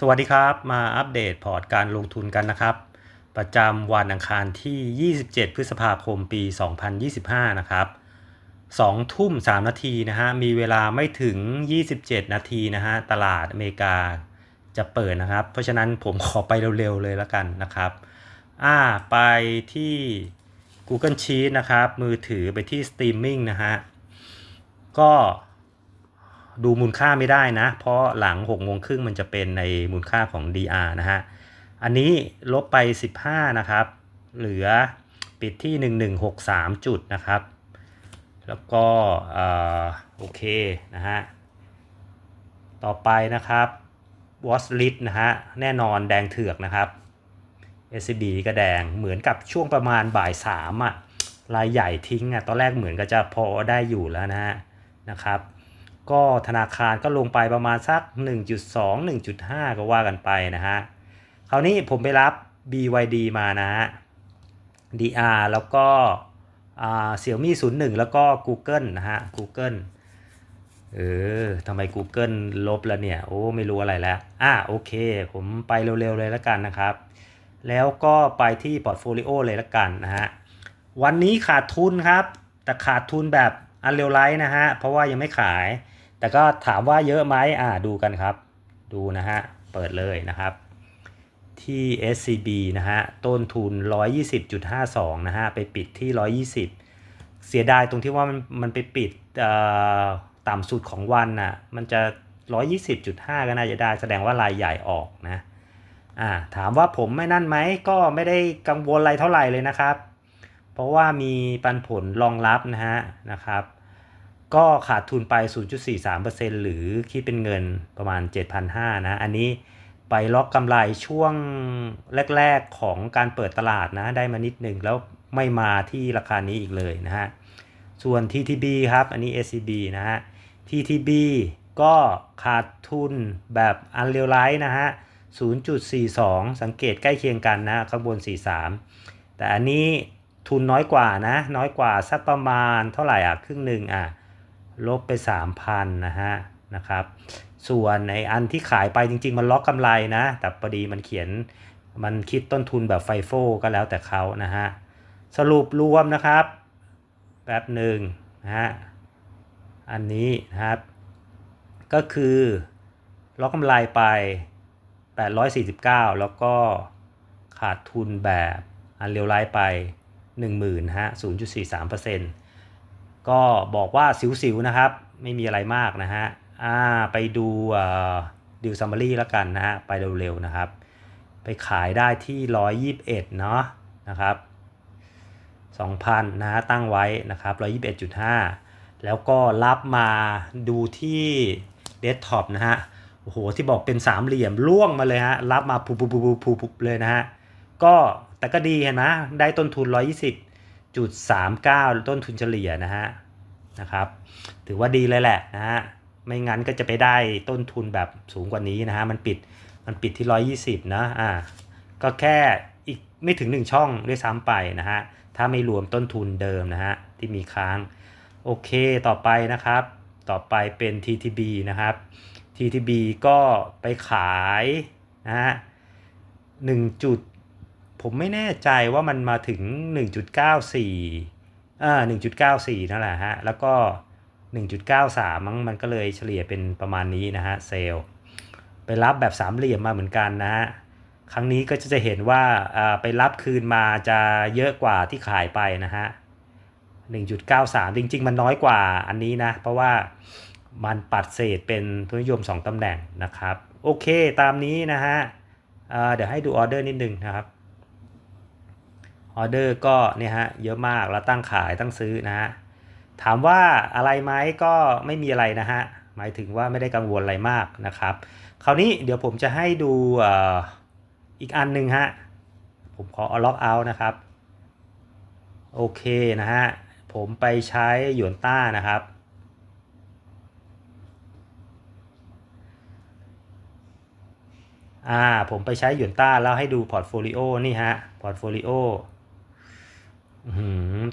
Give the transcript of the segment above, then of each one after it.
สวัสดีครับ มาอัปเดตพอร์ตการลงทุนกันนะครับ ประจำวันอังคารที่ 27 พฤษภาคมปี 2025 นะครับ2ทุ่ม 3 นาทีนะฮะ มีเวลาไม่ถึง 27 นาทีนะฮะ ตลาดอเมริกาจะเปิดนะครับ เพราะฉะนั้นผมขอไปเร็วๆเลยแล้วกันนะครับ อ่า ไปที่ Google Sheet นะครับ มือถือไปที่ Streaming นะฮะ ก็ ดูมูลค่าไม่ได้นะ เพราะหลัง6โมงครึ่งมันจะเป็นในมูลค่าของ DR นะฮะ อันนี้ลบไป 15 นะครับ เหลือปิดที่ 1163 จุดนะครับ แล้วก็โอเคนะฮะ ต่อไปนะครับ Watch List นะฮะ แน่นอนแดงเถือกนะครับ SCB ก็แดงเหมือนกับช่วงประมาณบ่าย3อะรายใหญ่ทิ้งอะตอนแรกเหมือนก็จะพอได้อยู่แล้วนะฮะนะครับ ก็ธนาคารก็ลงไปประมาณสัก 1.2 1.5 ก็ว่ากันไปนะฮะ คราวนี้ผมไปรับ BYD มานะฮะ DR แล้วก็เสี่ยวมี่01แล้วก็ Google นะฮะ Google เออทำไม Google ลบแล้วเนี่ย โอ้ ไม่รู้อะไรแล้ว อะโอเค ผมไปเร็วๆเลยแล้วกันนะครับ แล้วก็ไปที่พอร์ตโฟลิโอเลยล้วกันนะฮะ วันนี้ขาดทุนครับ แต่ขาดทุนแบบอันเร็วไลท์นะฮะ เพราะว่ายังไม่ขาย แต่ก็ถามว่าเยอะไหมอ่าดูกันครับ ดูนะฮะ เปิดเลยนะครับ ที่ SCB นะฮะ ต้นทุน 120.52 นะฮะ ไปปิดที่ 120 เสียดายตรงที่ว่ามันมันไปปิดต่ำสุดของวันน่ะ มันจะ 120.5 ก็น่าจะได้ แสดงว่ารายใหญ่ออกนะอ่าถามว่าผมไม่นั่นไหมก็ไม่ได้กังวลอะไรเท่าไหร่เลยนะครับ เพราะว่ามีปันผลรองรับนะฮะนะครับ ก็ขาดทุนไป 0.43%หรือคิดเป็นเงินประมาณ 7,500 นะ อันนี้ไปล็อกกำไรช่วงแรก ๆ ของการเปิดตลาดนะ ได้มานิดหนึ่งแล้วไม่มาที่ราคานี้อีกเลยนะฮะ ส่วน TTB ครับ อันนี้ SCB นะฮะ TTB ก็ขาดทุนแบบอันเรียลไลท์นะฮะ 0.42 สังเกตใกล้เคียงกันนะ ข้างบน 43 แต่อันนี้ทุนน้อยกว่านะ น้อยกว่าสักประมาณเท่าไหร่อะ ครึ่งหนึ่งอะ ลบไป 3,000นะฮะนะครับ ส่วนในอันที่ขายไปจริง ๆ มันล็อกกำไรนะ แต่พอดีมันเขียนมันคิดต้นทุนแบบไฟโฟก็แล้วแต่เขานะฮะ สรุปรวมนะครับแป๊บหนึ่งนะฮะ อันนี้นะครับ ก็คือล็อกกำไรไป 849 แล้วก็ขาดทุนแบบอันเรียวไลท์ไป 10,000ฮะ0.43% ก็บอกว่าสิวๆนะครับ ไม่มีอะไรมากนะฮะอ่าไปดูดิวซัมมารีแล้วกันนะฮะไปเร็วๆนะครับ ไปขายได้ที่ 121 เนาะนะครับ2,000นะฮะตั้งไว้นะครับ 121.5 แล้วก็รับมาดูที่เดสก์ท็อปนะฮะโอ้โหที่บอกเป็นสามเหลี่ยมล่วงมาเลยฮะรับมาปูปูปูปูปูปูเลยนะฮะก็แต่ก็ดีเห็นไหมได้ต้นทุน 0.39 ต้นทุนเฉลี่ยนะฮะนะครับ ถือว่าดีเลยแหละนะฮะไม่งั้นก็จะไปได้ต้นทุนแบบสูงกว่านี้นะฮะมันปิดมันปิดที่ 120นะอ่าก็แค่อีกไม่ถึง 1 ช่องด้วยซ้ำไปนะฮะถ้าไม่รวมต้นทุนเดิมนะฮะที่มีค้าง โอเคต่อไปนะครับ ต่อไปเป็น TTB นะครับ TTB ก็ไปขายนะฮะ1จุด ผมไม่แน่ใจว่ามันมาถึง 1.94อ่า1.94 นั่นแหละฮะ แล้วก็ 1.93 มั้งมันก็เลยเฉลี่ยเป็นประมาณนี้นะฮะเซลไปรับแบบสามเหลี่ยมมาเหมือนกันนะฮะครั้งนี้ก็จะเห็นว่าไปรับคืนมาจะเยอะกว่าที่ขายไปนะฮะ 1.93 จริง ๆ มันน้อยกว่าอันนี้นะ เพราะว่ามันปัดเศษเป็นทุนนิยม 2 ตำแหน่งนะครับ โอเคตามนี้นะฮะเดี๋ยวให้ดูออเดอร์นิดนึงนะครับ ออเดอร์ก็เนี่ยฮะเยอะมากแล้วตั้งขายตั้งซื้อนะฮะถามว่าอะไรไหมก็ไม่มีอะไรนะฮะหมายถึงว่าไม่ได้กังวลอะไรมากนะครับ คราวนี้เดี๋ยวผมจะให้ดูอีกอันหนึ่งฮะผมขอเอาล็อกเอาท์นะครับโอเคนะฮะผมไปใช้หยวนต้านะครับอ่าผมไปใช้หยวนต้าแล้วให้ดูพอร์ตโฟลิโอนี่ฮะพอร์ตโฟลิโอ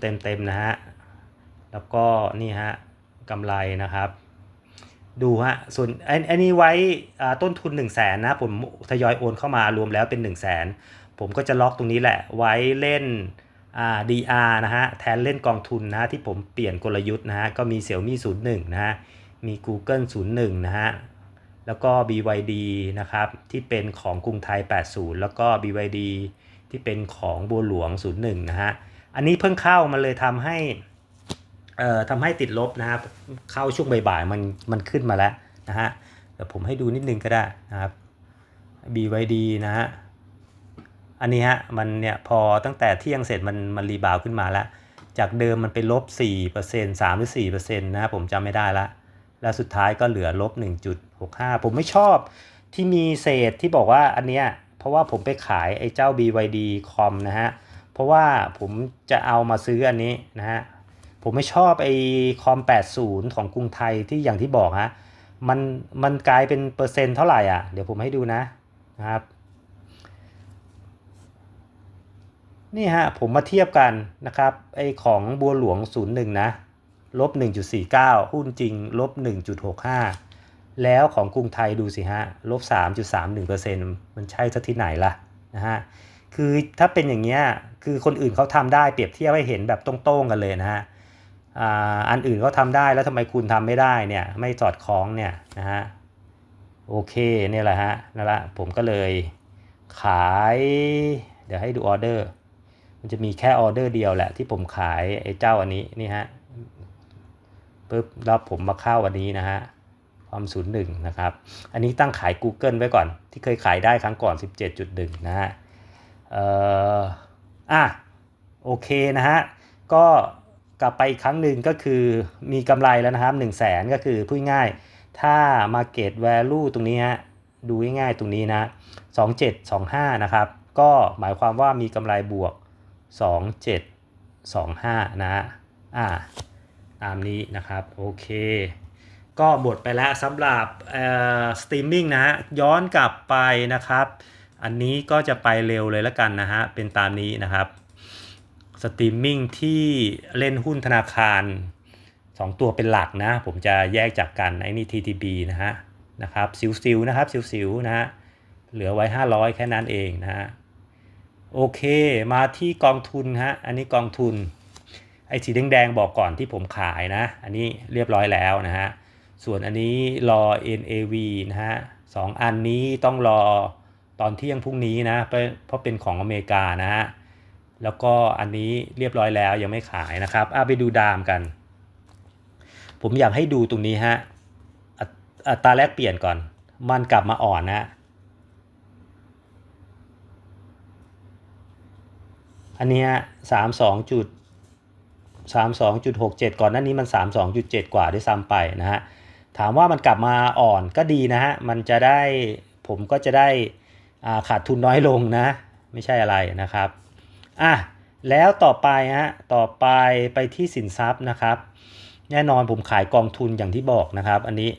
เต็มเต็มนะฮะ แล้วก็นี่ฮะกำไรนะครับ ดูฮะ ส่วนอันอันนี้ไว้ต้นทุน 1 0 0 0 0แสนนะ ผมทยอยโอนเข้ามารวมแล้วเป็น 1 0 0 0 0แสนผมก็จะล็อกตรงนี้แหละ ไว้เล่นอ่า DR นะฮะ แทนเล่นกองทุนนะที่ผมเปลี่ยนกลยุทธ์นะฮะ ก็มี Xiaomi 01นย์หนึ่งนะฮะ มี Google 01นะฮะ แล้วก็ BYD นะครับ ที่เป็นของกรุงไทย 80 แล้วก็ BYD ที่เป็นของบัวหลวง 01 นะฮะ อันนี้เพิ่งเข้ามันเลยทำให้เอ่อทำให้ติดลบนะครับ เข้าช่วงบ่ายๆมันมันขึ้นมาแล้วนะฮะเดี๋ยวผมให้ดูนิดนึงก็ได้นะครับ BYD นะฮะอันนี้ฮะมันเนี่ยพอตั้งแต่เที่ยงเสร็จมันมันรีบาวขึ้นมาแล้ว จากเดิมมันเป็นลบ 4% 3 หรือ 4%นะครับผมจำไม่ได้ละ แล้วสุดท้ายก็เหลือลบ 1.65 ผมไม่ชอบที่มีเศษที่บอกว่าอันเนี้ยเพราะว่าผมไปขายไอ้เจ้า BYD คอมนะฮะ เพราะว่าผมจะเอามาซื้ออันนี้นะฮะ ผมไม่ชอบไอ้คอม 80 ของกรุงไทยที่อย่างที่บอกฮะ มันมันกลายเป็นเปอร์เซ็นต์เท่าไหร่อะ เดี๋ยวผมให้ดูนะนะครับ นี่ฮะ ผมมาเทียบกันนะครับ ไอ้ของบัวหลวง 01 นะลบ 1.49 หุ้นจริงลบ 1.65 แล้วของกรุงไทยดูสิฮะลบ 3.31%มันใช่ซะที่ไหนล่ะนะฮะ คือถ้าเป็นอย่างเงี้ยคือคนอื่นเขาทำได้เปรียบเทียบให้เห็นแบบตรงๆกันเลยนะฮะอันอื่นเขาทำได้แล้วทำไมคุณทำไม่ได้เนี่ยไม่สอดคล้องเนี่ยนะฮะโอเคเนี่ยแหละฮะนั่นแหละผมก็เลยขาย เดี๋ยวให้ดูออเดอร์ มันจะมีแค่ออเดอร์เดียวแหละที่ผมขายไอ้เจ้าอันนี้นี่ฮะปุ๊บแล้วผมมาเข้าอันนี้นะฮะความศูนย์หนึ่งนะครับ อันนี้ตั้งขาย Google ไว้ก่อนที่เคยขายได้ครั้งก่อน 17.1 นะฮะ เอ่ออะโอเคนะฮะ ก็กลับไปอีกครั้งหนึ่งก็คือมีกำไรแล้วนะครับ 1 0 0 0 0แสนก็คือพูดง่ายถ้า Market Value ตรงนี้ฮะดูง่ายๆตรงนี้นะ 2725 นะครับ ก็หมายความว่ามีกำไรบวก 2725 นะฮะอ่าตามนี้นะครับ โอเค ก็หมดไปแล้วสำหรับสตรีมมิ่งนะ ย้อนกลับไปนะครับ อันนี้ก็จะไปเร็วเลยล้วกันนะฮะ เป็นตามนี้นะครับ สตรีมมิ่งที่เล่นหุ้นธนาคาร 2 ตัวเป็นหลักนะ ผมจะแยกจากกันไอ้นี่ TTB นะฮะนะครับซิวๆนะครับซิวๆนะฮะเหลือไว้ 500 แค่นั้นเองนะฮะโอเคมาที่กองทุนฮะอันนี้กองทุนไอ้สีแดงๆบอกก่อนที่ผมขายนะ อันนี้เรียบร้อยแล้วนะฮะส่วนอันนี้รอ NAV นะฮะสองอันนี้ต้องรอ ตอนเที่ยงพรุ่งนี้นะเพราะเป็นของอเมริกานะฮะแล้วก็อันนี้เรียบร้อยแล้วยังไม่ขายนะครับอะไปดูดามกัน ผมอยากให้ดูตรงนี้ฮะอัตราแลกเปลี่ยนก่อน มันกลับมาอ่อนนะอันนี้สามสองจุดสามสองจุดหกเจ็ดก่อนหน้านี้มันสามสองจุดเจ็ดกว่าด้วยซ้ำไปนะฮะถามว่ามันกลับมาอ่อนก็ดีนะฮะมันจะได้ผมก็จะได้ ขาดทุนน้อยลงนะ ไม่ใช่อะไรนะครับอะแล้วต่อไปฮะต่อไปไปที่สินทรัพย์นะครับ แน่นอนผมขายกองทุนอย่างที่บอกนะครับ อันนี้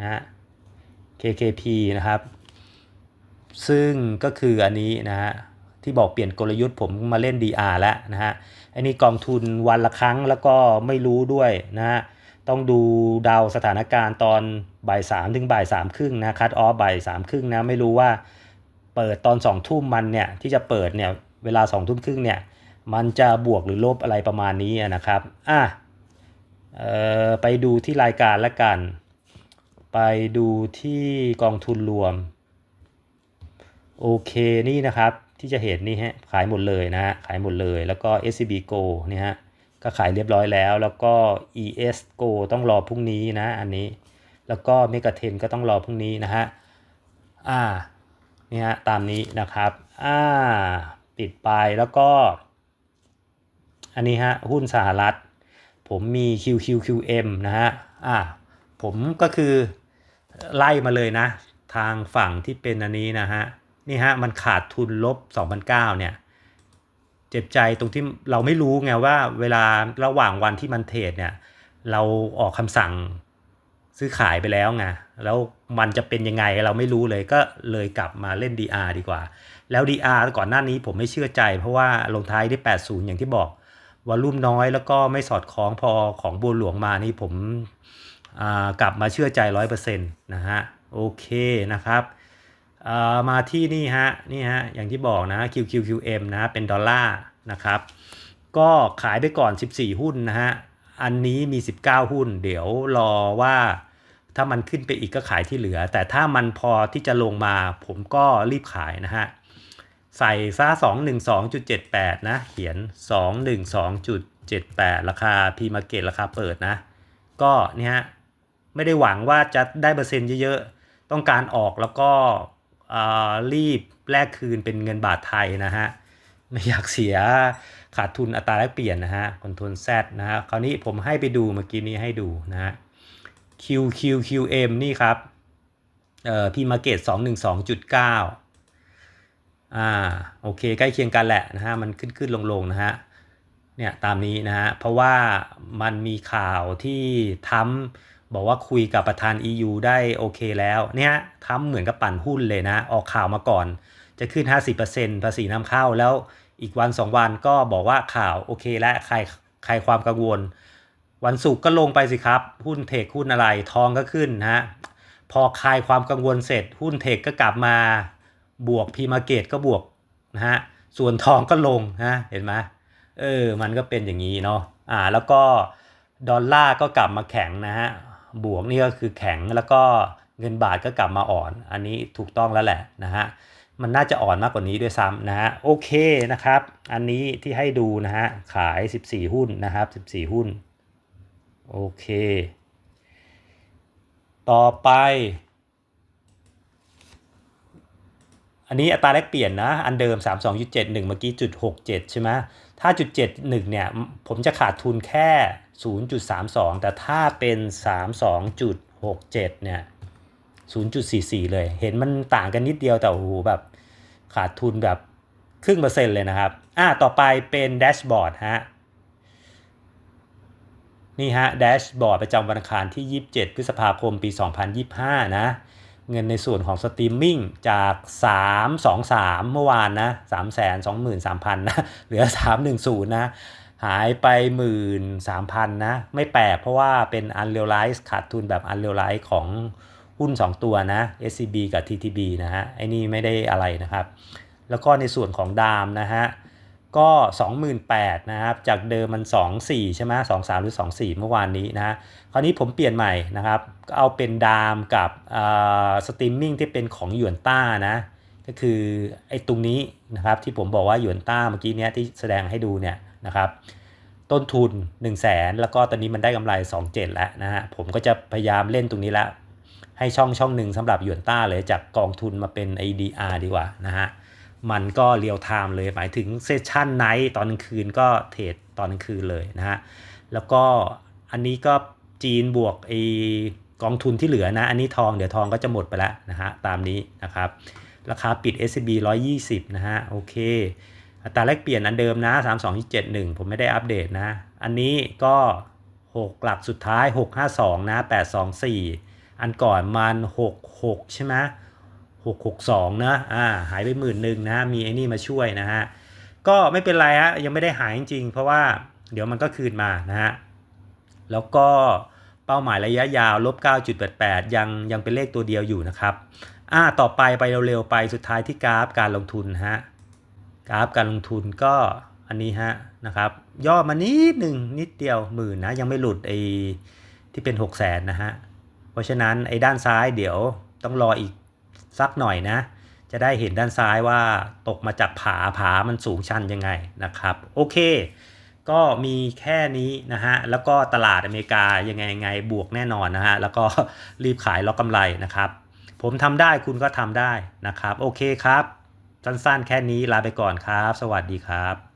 นะฮะ KKP นะครับ ซึ่งก็คืออันนี้นะฮะที่บอกเปลี่ยนกลยุทธ์ผมมาเล่น DR แล้วนะฮะอันนี้กองทุนวันละครั้งแล้วก็ไม่รู้ด้วยนะฮะต้องดูดาวสถานการณ์ตอนบ่ายสามถึงบ่ายสามครึ่งนะคัดออฟบ่ายสามครึ่งนะไม่รู้ว่า เปิดตอนสองทุ่มมันเนี่ยที่จะเปิดเนี่ยเวลาสองทุ่มครึ่งเนี่ยมันจะบวกหรือลบอะไรประมาณนี้นะครับอะออไปดูที่รายการละกัน ไปดูที่กองทุนรวม โอเคนี่นะครับที่จะเห็นนี่ฮะขายหมดเลยนะฮะขายหมดเลยแล้วก็ SCB Go นี่ฮะก็ขายเรียบร้อยแล้ว แล้วก็ ES Go ต้องรอพรุ่งนี้นะอันนี้ แล้วก็ m e g a t e n ก็ต้องรอพรุ่งนี้นะฮะอ่า นี่ฮะตามนี้นะครับอ่าปิดไปแล้วก็ อันนี้ฮะหุ้นสหรัฐ ผมมี QQQM นะฮะอ่าผมก็คือไล่มาเลยนะ ทางฝั่งที่เป็นอันนี้นะฮะนี่ฮะมันขาดทุนลบ 2009เนี่ยเจ็บใจตรงที่เราไม่รู้ไงว่าเวลาระหว่างวันที่มันเทรดเนี่ยเราออกคำสั่งซื้อขายไปแล้วไง แล้วมันจะเป็นยังไงเราไม่รู้เลยก็เลยกลับมาเล่น DR ดีกว่า แล้ว DR ก่อนหน้านี้ผมไม่เชื่อใจ เพราะว่าลงท้ายได้80 อย่างที่บอกวอลุ่มน้อยแล้วก็ไม่สอดคล้องพอของบัวหลวงมานี่ผมกลับมาเชื่อใจ 100%นะฮะโอเคนะครับามาที่นี่ฮะนี่ฮะอย่างที่บอกนะ QQQM นะเป็นดอลลาร์นะครับก็ขายไปก่อน 14 หุ้นนะฮะอันนี้มี 19 หุ้น เดี๋ยวรอว่า ถ้ามันขึ้นไปอีกก็ขายที่เหลือ แต่ถ้ามันพอที่จะลงมาผมก็รีบขายนะฮะ ใส่ซะ212.78 นะ เขียน 212.78 ราคาพีมาเก็ตราคาเปิดนะ ก็เนี่ยฮะ ไม่ได้หวังว่าจะได้เปอร์เซ็นต์เยอะๆ ต้องการออกแล้วก็รีบแลกคืนเป็นเงินบาทไทยนะฮะ ไม่อยากเสียขาดทุนอัตราแลกเปลี่ยนนะฮะคอนโทรล Z นะฮะ คราวนี้ผมให้ไปดูเมื่อกี้นี้ให้ดูนะฮะ QQQM นี่ครับเอ่อพีมาเก็ต212.9อ่าโอเคใกล้เคียงกันแหละนะฮะมันขึ้นขึ้นลงลงนะฮะเนี่ยตามนี้นะฮะเพราะว่ามันมีข่าวที่ทำบอกว่าคุยกับประธาน EU ได้โอเคแล้วเนี่ยทำเหมือนกับปั่นหุ้นเลยนะ ออกข่าวมาก่อน จะขึ้น 50%ภาษีนำเข้าแล้วอีกวัน 2 วันก็บอกว่าข่าวโอเคและใครใครความกังวล วันศุกร์ก็ลงไปสิครับ หุ้นเทคหุ้นอะไรทองก็ขึ้นนะฮะพอคลายความกังวลเสร็จ หุ้นเทคก็กลับมาบวกพีมาเกตก็บวกนะฮะส่วนทองก็ลงนะเห็นไหมเออมันก็เป็นอย่างนี้เนาะอ่าแล้วก็ดอลลาร์ก็กลับมาแข็งนะฮะบวกนี่ก็คือแข็งแล้วก็เงินบาทก็กลับมาอ่อน อันนี้ถูกต้องแล้วแหละนะฮะมันน่าจะอ่อนมากกว่านี้ด้วยซ้ำนะฮะโอเคนะครับ อันนี้ที่ให้ดูนะฮะขาย 14 หุ้นนะครับ 14 หุ้น โอเค ต่อไป อันนี้อัตราแลกเปลี่ยนนะ อันเดิม 32.71 เมื่อกี้จุด67 ใช่ไหมถ้าจุด71 เนี่ย ผมจะขาดทุนแค่ 0.32 แต่ถ้าเป็น 32.67 เนี่ย 0.44 เลย เห็นมันต่างกันนิดเดียวแต่โอ้โหแบบขาดทุนแบบครึ่งเปอร์เซ็นต์เลยนะครับ อ่า ต่อไปเป็นแดชบอร์ดฮะ นี่ฮะแดชบอร์ดประจำวันอังคารที่ 27 พฤษภาคมปี 2025 นะ เงินในส่วนของสตรีมมิ่งจาก 323 เมื่อวานนะ 323,000 นะ เหลือ 310 นะ หายไป 13,000 นะ ไม่แปลกเพราะว่าเป็น unrealized ขาดทุนแบบ unrealized ของหุ้น 2 ตัวนะ SCB กับ TTB นะฮะ ไอ้นี่ไม่ได้อะไรนะครับ แล้วก็ในส่วนของดามนะฮะ ก็ 28,000นะครับจากเดิมมัน 24 ใช่ไหม23หรือ 24 เมื่อวานนี้นะคราวนี้ผมเปลี่ยนใหม่นะครับก็เอาเป็นดามกับสตรีมมิ่งที่เป็นของหยวนต้านะก็คือไอ้ตรงนี้นะครับที่ผมบอกว่าหยวนต้าเมื่อกี้เนี้ยที่แสดงให้ดูเนี่ยนะครับต้นทุน 1 0 0 0 0แสนแล้วก็ตอนนี้มันได้กำไร 27 แล้วนะฮะผมก็จะพยายามเล่นตรงนี้ล้วให้ช่องช่องหนึ่งสำหรับหยวนต้าเลยจากกองทุนมาเป็น ADR ดีกว่านะฮะ มันก็เรียลไทม์เลย หมายถึงเซสชันไนท์ตอนกลางคืนก็เทรดตอนกลางคืนเลยนะฮะ แล้วก็อันนี้ก็จีนบวกไอกองทุนที่เหลือนะ อันนี้ทองเดี๋ยวทองก็จะหมดไปแล้วนะฮะ ตามนี้นะครับ ราคาปิด SCB 120 นะฮะ โอเค อัตราแลกเปลี่ยนอันเดิมนะ 3271 ผมไม่ได้อัปเดตนะ อันนี้ก็ 6 หลักสุดท้าย 652 นะ 824 อันก่อนมัน 66 ใช่ไหม 662 นะอ่าหายไปหมื่นหนึ่งนะมีไอ้นี่มาช่วยนะฮะ ก็ไม่เป็นไรฮะยังไม่ได้หายจริง ๆ เพราะว่าเดี๋ยวมันก็คืนมานะฮะ แล้วก็เป้าหมายระยะยาวลบ 9.88 ยังยังเป็นเลขตัวเดียวอยู่นะครับอ่าต่อไปไปเร็วๆไปสุดท้ายที่กราฟการลงทุนฮะกราฟการลงทุนก็อันนี้ฮะนะครับ ย่อมานิดหนึ่งนิดเดียวหมื่นนะยังไม่หลุดไอ้ที่เป็น 6 0 0 0 0นนะฮะเพราะฉะนั้นไอ้ด้านซ้ายเดี๋ยวต้องรออีก สักหน่อยนะ จะได้เห็นด้านซ้ายว่าตกมาจากผาผามันสูงชันยังไงนะครับ โอเค ก็มีแค่นี้นะฮะ แล้วก็ตลาดอเมริกายังไงยังไงบวกแน่นอนนะฮะ แล้วก็รีบขายล็อกกำไรนะครับ ผมทำได้คุณก็ทำได้นะครับ โอเคครับ สั้นๆ แค่นี้ลาไปก่อนครับ สวัสดีครับ